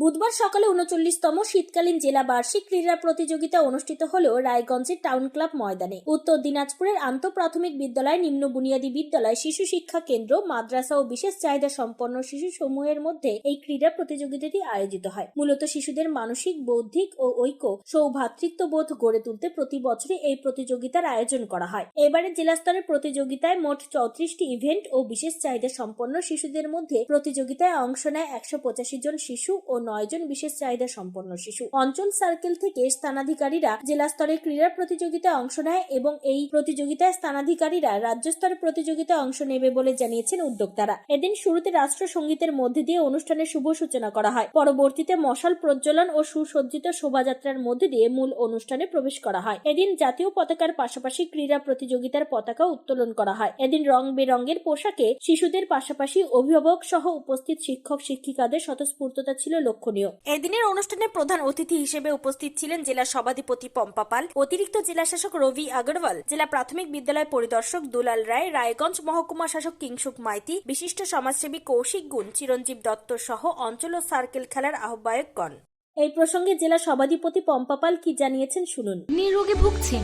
বুধবার সকালে উনচল্লিশতম শীতকালীন জেলা বার্ষিক ক্রীড়া প্রতিযোগিতা অনুষ্ঠিত হল রায়গঞ্জের টাউন ক্লাব ময়দানে। উত্তর দিনাজপুরের আন্ত প্রাথমিক বিদ্যালয় নিম্ন বুনিয়াদী বিদ্যালয় শিশু শিক্ষা কেন্দ্র মাদ্রাসা ও বিশেষ চাহিদা সম্পন্ন শিশু সমূহের মধ্যে এই ক্রীড়া প্রতিযোগিতাটি আয়োজিত হয়। মূলত শিশুদের মানসিক, বৌদ্ধিক ও ঐক্য সৌভ্রাতৃত্ববোধ গড়ে তুলতে প্রতি বছরই এই প্রতিযোগিতার আয়োজন করা হয়। এবারে জেলা স্তরের প্রতিযোগিতায় মোট চৌত্রিশটি ইভেন্ট ও বিশেষ চাহিদা সম্পন্ন শিশুদের মধ্যে প্রতিযোগিতায় অংশ নেয় একশো পঁচাশি জন শিশু ও নয় জন বিশেষ চাহিদা সম্পন্ন শিশু। অঞ্চল সার্কেল থেকে স্থানাধিকারীরা জেলা স্তরে ক্রীড়া প্রতিযোগিতায় অংশ নেয় এবং এই প্রতিযোগিতায় স্থানাধিকারীরা রাজ্য স্তরের প্রতিযোগিতায় অংশ নেবে বলে জানিয়েছেন উদ্যোক্তারা। এদিন শুরুতে রাষ্ট্রসঙ্গীতের মধ্যে দিয়ে অনুষ্ঠানের শুভ সূচনা করা হয়। পরবর্তীতে মশাল প্রজ্বলন ও সুসজ্জিত শোভাযাত্রার মধ্যে দিয়ে মূল অনুষ্ঠানে প্রবেশ করা হয়। এদিন জাতীয় পতাকার পাশাপাশি ক্রীড়া প্রতিযোগিতার পতাকা উত্তোলন করা হয়। এদিন রং বেরঙের পোশাকে শিশুদের পাশাপাশি অভিভাবক সহ উপস্থিত শিক্ষক শিক্ষিকাদের স্বতঃস্ফূর্ততা ছিল লক্ষণীয় এদিনের অনুষ্ঠানে প্রধান অতিথি হিসেবে উপস্থিত ছিলেন জেলা সভাধিপতি পম্পা পাল, অতিরিক্ত জেলা শাসক রবি আগরওয়াল, জেলা প্রাথমিক বিদ্যালয় পরিদর্শক দুলাল রায়, রায়গঞ্জ মহকুমা শাসক কিংসুক মাইতি, বিশিষ্ট সমাজসেবী কৌশিক গুণ, চিরঞ্জীব দত্ত সহ অঞ্চল ও সার্কেল খেলার আহ্বায়কগণ। এই প্রসঙ্গে জেলা সভাধিপতি পম্পা পাল কি জানিয়েছেন শুনুন। কিডনি রোগে ভুগছেন,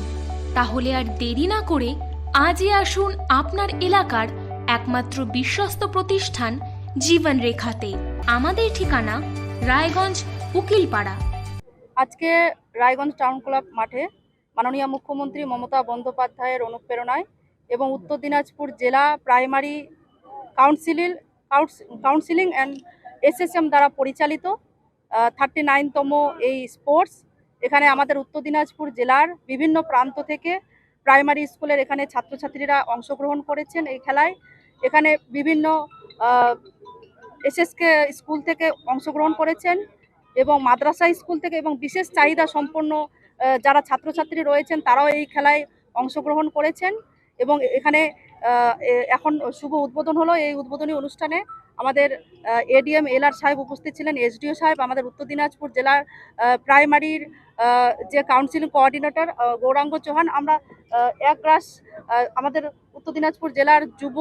তাহলে আর দেরি না করে আজই আসুন আপনার এলাকার একমাত্র বিশ্বস্ত প্রতিষ্ঠান জীবন রেখাতে আমাদের ঠিকানা রায়গঞ্জ, উকিলপাড়া। আজকে রায়গঞ্জ টাউন ক্লাব মাঠে মাননীয় মুখ্যমন্ত্রী মমতা বন্দ্যোপাধ্যায়ের অনুপ্রেরণায় এবং উত্তর দিনাজপুর জেলা primary counselling counselling and SSM দ্বারা পরিচালিত থার্টি নাইনতম এই স্পোর্টস এখানে আমাদের উত্তর দিনাজপুর জেলার বিভিন্ন প্রান্ত থেকে প্রাইমারি স্কুলের এখানে ছাত্রছাত্রীরা অংশগ্রহণ করেছেন এই খেলায়। এখানে বিভিন্ন এসএসকে স্কুল থেকে অংশগ্রহণ করেছেন এবং মাদ্রাসা স্কুল থেকে এবং বিশেষ চাহিদা সম্পন্ন যারা ছাত্রছাত্রী রয়েছেন তারাও এই খেলায় অংশগ্রহণ করেছেন এবং এখানে এখন শুভ উদ্বোধন হলো এই উদ্বোধনী অনুষ্ঠানে। আমাদের এডিএম এলআর সাহেব উপস্থিত ছিলেন, এসডিও সাহেব, আমাদের উত্তর দিনাজপুর জেলার প্রাইমারির যে কাউন্সিলিং কোঅর্ডিনেটর গৌরাঙ্গ চৌহান, আমরা এক আমাদের উত্তর দিনাজপুর জেলার যুব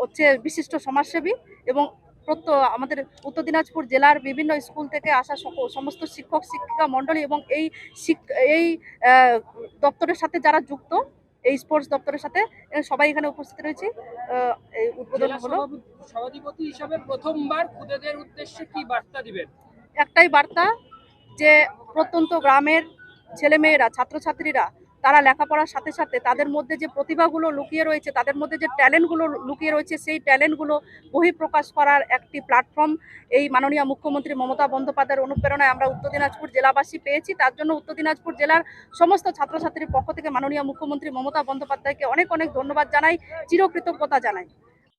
হচ্ছে বিশিষ্ট সমাজসেবী এবং প্রত্য আমাদের উত্তর দিনাজপুর জেলার বিভিন্ন স্কুল থেকে আসা সমস্ত শিক্ষক শিক্ষিকা মণ্ডলী এবং এই এই দপ্তরের সাথে যারা যুক্ত এই স্পোর্টস দপ্তরের সাথে সবাই এখানে উপস্থিত রয়েছে। এই উদ্বোধন হলো। সভাপতি- সভাধিপতি হিসাবে প্রথমবার খুদেদের উদ্দেশ্যে কি বার্তা দিবেন? একটাই বার্তা যে প্রত্যন্ত গ্রামের ছেলেমেয়েরা ছাত্রছাত্রীরা তারা লেখাপড়ার সাথে সাথে তাদের মধ্যে যে প্রতিভাগুলো লুকিয়ে রয়েছে, তাদের মধ্যে যে ট্যালেন্টগুলো লুকিয়ে রয়েছে, সেই ট্যালেন্টগুলো বহিঃপ্রকাশ করার একটি প্ল্যাটফর্ম এই মাননীয় মুখ্যমন্ত্রী মমতা বন্দ্যোপাধ্যায়ের অনুপ্রেরণায় আমরা উত্তর দিনাজপুর জেলাবাসী পেয়েছি। তার জন্য উত্তর দিনাজপুর জেলার সমস্ত ছাত্রছাত্রীর পক্ষ থেকে মাননীয় মুখ্যমন্ত্রী মমতা বন্দ্যোপাধ্যায়কে অনেক অনেক ধন্যবাদ জানাই, চিরকৃতজ্ঞতা জানাই।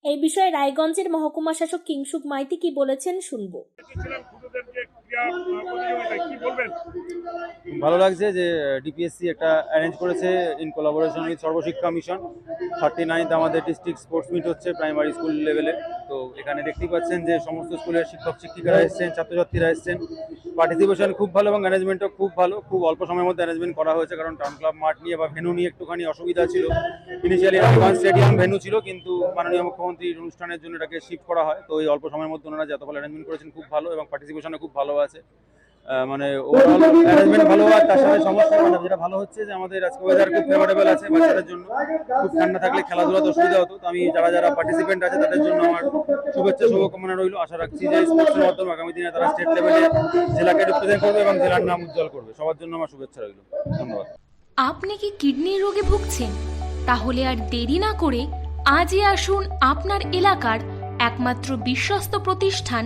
এই বিষয়ে রায়গঞ্জের মহকুমা শাসক কিংসুক মাইতি কি বলেছেন শুনব। ভালো লাগছে যে ডিপিএসসি একটা অ্যারেঞ্জ করেছে in collaboration with Sarvashiksha mission thirty ninth আমাদের ডিস্ট্রিক্ট স্পোর্টস মিট হচ্ছে প্রাইমারি স্কুল লেভেলে তো এখানে দেখতেই পাচ্ছেন যে, সমস্ত স্কুলের শিক্ষক, শিক্ষিকারা এসেছেন, ছাত্রছাত্রীরা এসেছেন। পার্টিসিপেশন খুব ভালো এবং ম্যানেজমেন্টও খুব ভালো। খুব অল্প সময়ের মধ্যে অ্যারেঞ্জমেন্ট করা হয়েছে, কারণ টাউন ক্লাব মাঠ নিয়ে বা ভেনু নিয়ে একটুখানি অসুবিধা ছিল। ইনিশিয়ালি রাজীবান স্টেডিয়াম ভেনু ছিল, কিন্তু মাননীয় মুখ্যমন্ত্রীর অনুষ্ঠানের জন্য এটাকে শিফট করা হয়। তো এই অল্প সময়ের মধ্যে ওনারা যত ভালো অ্যারেঞ্জমেন্ট করেছেন, খুব ভালো এবং পার্টিসিপেশনও খুব ভালো আছে। মানে ওভারঅল অ্যারেঞ্জমেন্ট ভালো আর তার সাথে সমস্যা মানে যেটা ভালো হচ্ছে যে আমাদের আজকে ওয়েদার খুব ফেভারেবল আছে বাচ্চাদের জন্য। খুব ঠান্ডা থাকলে খেলাধুলাতে অসুবিধা হতো। তো আমি যারা যারা পার্টিসিপেন্ট আছে তাদের জন্য আমার শুভেচ্ছা, শুভকামনা রইল। আশা রাখছি যে স্পোর্টসের মাধ্যমে আগামী দিনে তারা স্টেট লেভেলে জেলাকে রিপ্রেজেন্ট করবে এবং জেলার নাম উজ্জ্বল করবে। সবার জন্য আমার শুভেচ্ছা রইল। ধন্যবাদ। আপনি কি কিডনি রোগে ভুগছেন? তাহলে আর দেরি না করে আজই আসুন আপনার এলাকার একমাত্র বিশ্বস্ত প্রতিষ্ঠান